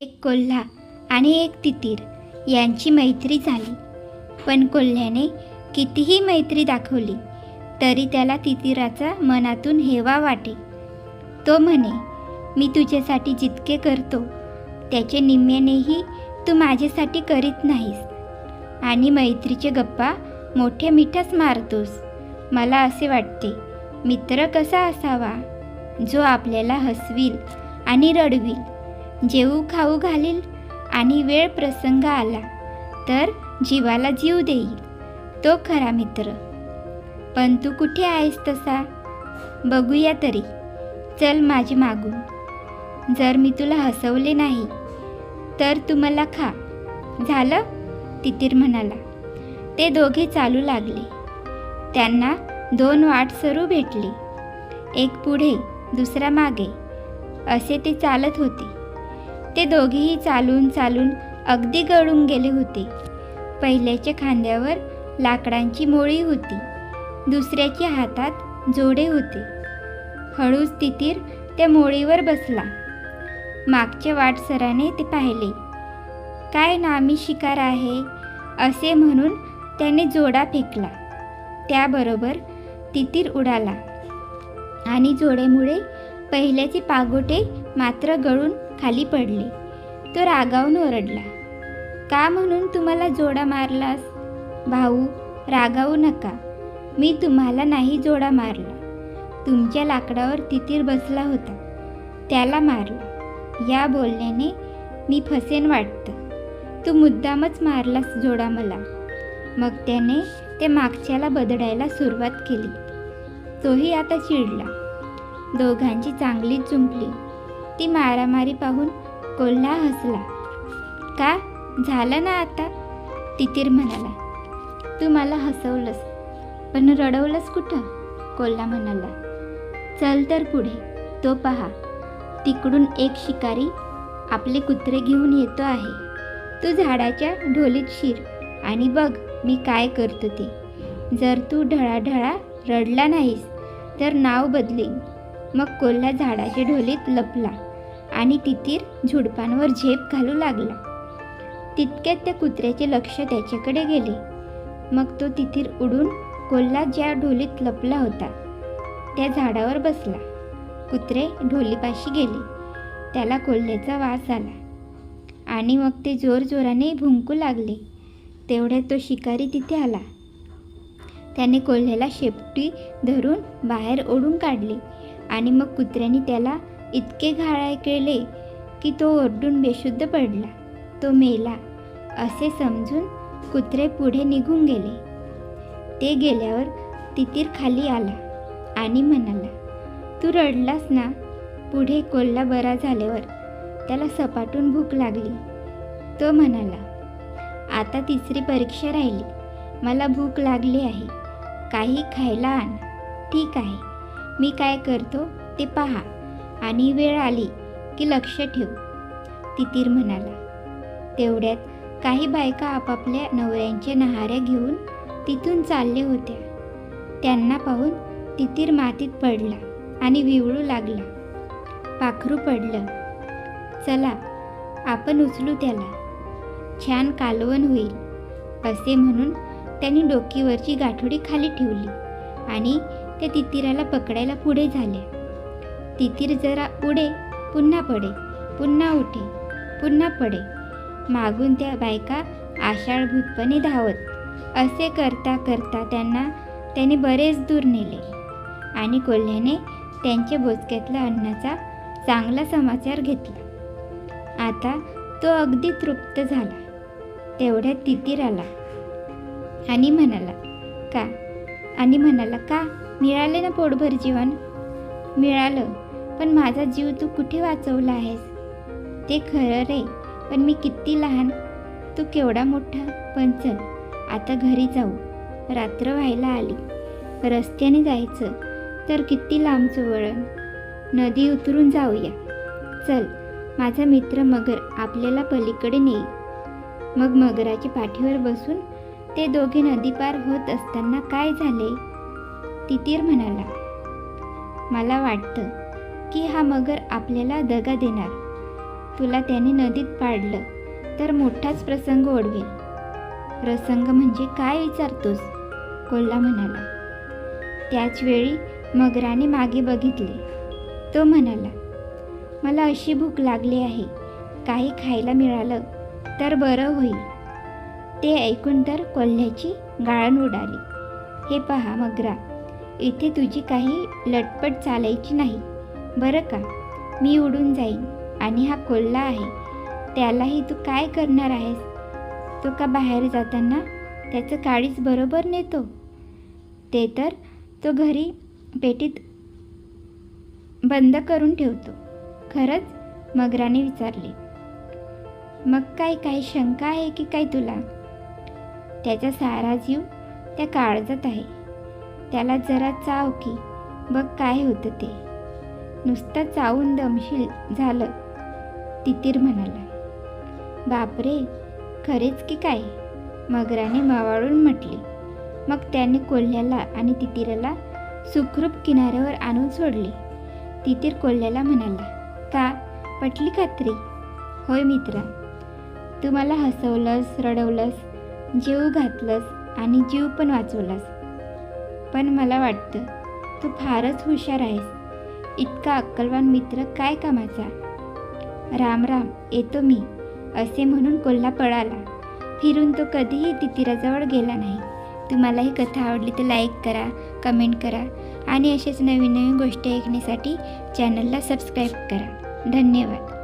एक कोल्हा आणि एक तितीर यांची मैत्री झाली. पण कोल्ह्याने कितीही मैत्री दाखवली तरी त्याला तितीराचा मनातून हेवा वाटे. तो म्हणे मी तुझ्यासाठी जितके करतो त्याचे निम्म्यानेही तू माझ्यासाठी करीत नाहीस. आणि मैत्रीचे गप्पा मोठ्या मिठाच मारतोस. मला असे वाटते मित्र कसा असावा? जो आपल्याला हसवील आणि रडवील. जेऊ खाऊ घालील आणि वेळ प्रसंग आला तर जीवाला जीव देईल. तो खरा मित्र. पण तू कुठे आहेस तसा? बघूया तरी. चल माझी मागून. जर मी तुला हसवले नाही तर तू मला खा. झालं? तितीर म्हणाला. ते दोघे चालू लागले. त्यांना दोन वाटसरू भेटले. एक पुढे दुसरा मागे. असे ते चालत होते. ते दोघेही चालून चालून अगदी गळून गेले होते. पहिल्याच्या खांद्यावर लाकडांची मोळी होती. दुसऱ्याच्या हातात जोडे होते. हळूच तितीर त्या मोळीवर बसला. मागच्या वाटसराने ते पाहिले. काय नामी शिकार आहे असे म्हणून त्याने जोडा फेकला. त्याबरोबर तितीर उडाला. आणि जोडेमुळे पहिल्याचे पागोटे मात्र गळून खाली पडले. तो रागावून ओरडला. का म्हणून तुम्हाला जोडा मारलास? भाऊ रागावू नका. मी तुम्हाला नाही जोडा मारला. तुमच्या लाकडावर तितीर बसला होता. त्याला मारला. या बोलण्याने मी फसेन वाटतं. तू मुद्दामच मारलास जोडा मला. मग त्याने ते मागच्याला बदडायला सुरुवात केली. तोही आता चिडला. दोघांची चांगलीच जुंपली ती मारामारी पाहून कोल्हा हसला. का? झालं ना आता? तितीर म्हणाला. तू मला हसवलंस पण रडवलंस कुठं? कोल्हा म्हणाला. चल तर पुढे तो पहा. तिकडून एक शिकारी आपले कुत्रे घेऊन येतो आहे. तू झाडाच्या ढोलीत शिर आणि बघ मी काय करतो ते. जर तू ढळाढळा रडला नाहीस तर नाव बदलेन. मग कोल्हा झाडाच्या ढोलीत लपला. आणि तितीर झुडपांवर झेप घालू लागला. तितक्यात त्या कुत्र्याचे लक्ष त्याच्याकडे गेले. मग तो तितीर उडून कोल्हा ज्या ढोलीत लपला होता त्या झाडावर बसला. कुत्रे ढोलीपाशी गेले. त्याला कोल्ह्याचा वास आला. आणि मग ते जोरजोराने भुंकू लागले. तेवढ्यात तो शिकारी तिथे आला. त्याने कोल्ह्याला शेपटी धरून बाहेर ओढून काढले. आणि मग कुत्र्याने त्याला इतके घाळाय केले की तो ओरडून बेशुद्ध पडला. तो मेला. असे समजून कुत्रे पुढे निघून गेले. ते गेल्यावर तितीर खाली आला आणि म्हणाला तू रडलास ना? पुढे कोल्हा बरा झाल्यावर त्याला सपाटून भूक लागली. तो म्हणाला आता तिसरी परीक्षा राहिली. मला भूक लागली आहे. काही खायला आण. ठीक आहे. मी काय करतो ते पहा. आणि वेळ आली की लक्ष ठेव. तितीर म्हणाला तेवढ्यात काही बायका आपापल्या नवऱ्यांच्या नहाऱ्या घेऊन तिथून चालले होत्या. त्यांना पाहून तितीर मातीत पडला आणि विवळू लागला. पाखरू पडलं. चला आपण उचलू त्याला. छान कालवण होईल असे म्हणून त्यांनी डोकीवरची गाठोडी खाली ठेवली आणि त्या तितीराला पकडायला पुढे झाल्या. तितीर जरा उडे पुन्हा पडे पुन्हा उठे पुन्हा पडे. मागून त्या बायका आषाढभूतपणे धावत. असे करता करता त्यांना त्याने बरेच दूर नेले. आणि कोल्ह्याने त्यांच्या बोचक्यातल्या अन्नाचा चांगला समाचार घेतला. आता तो अगदी तृप्त झाला. तेवढ्यात तितीर आला. आणि म्हणाला का? आणि म्हणाला का? मिळाले ना पोटभर जीवन? मिळालं. पण माझा जीव तू कुठे वाचवला आहेस? ते खरं रे पण मी किती लहान. तू केवढा मोठा? पण चल आता घरी जाऊ. रात्र व्हायला आली. रस्त्याने जायचं. तर किती लांबचं वळण नदी उतरून जाऊया. चल माझा मित्र मगर आपल्याला पलीकडे नेई. मग मगराच्या पाठीवर बसून ते दोघे नदी पार होत असताना काय झाले? तितीर म्हणाला मला वाटतं की हा मगर आपल्याला दगा देणार. तुला त्याने नदीत पाडलं तर मोठाच प्रसंग ओढवेल. प्रसंग म्हणजे काय विचारतोस? कोल्हा म्हणाला. त्याच वेळी मगराने मागे बघितले. तो म्हणाला मला अशी भूक लागली आहे. काही खायला मिळालं तर बरं होईल. ते ऐकून तर कोल्ह्याची गाळण उडाली. हे पहा मगरा इथे तुझी काही लटपट चालायची नाही. बरं का? मी उडून जाईन. आणि हा कोल्हा आहे. त्यालाही तू काय करणार आहेस? तो का बाहेर जाताना त्याचं काळीच बरोबर नेतो? ते तर तो घरी पेटीत बंद करून ठेवतो. खरंच? मगराने विचारले. मग काय काही शंका आहे की काय तुला? त्याचा सारा जीव त्या काळजात आहे. त्याला जरा चाव की. बघ काय होतं ते. नुसतं चावून दमशील झालं. तितीर म्हणाला बापरे खरेच की काय? मगराने मावाळून म्हटले. मग त्याने कोल्ह्याला आणि तितीराला सुखरूप किनाऱ्यावर आणून सोडले. तितीर कोल्ह्याला म्हणाला का? पटली खात्री होय मित्रा तू मला हसवलंस रडवलंस जीव घातलंस आणि जीव पण वाचवलास. पण मला वाटतं तू फारच हुशार आहेस. इतका अक्कलवान मित्र काय कामाचा? राम राम येतो मी असे म्हणून कोल्हा पळाला. फिरून तो कधीही तितिराजवळ गेला नाही. तुम्हाला ही कथा आवडली तर लाईक करा कमेंट करा आणि असेच नवीन नवीन गोष्टी ऐकण्यासाठी चॅनलला सबस्क्राईब करा. धन्यवाद.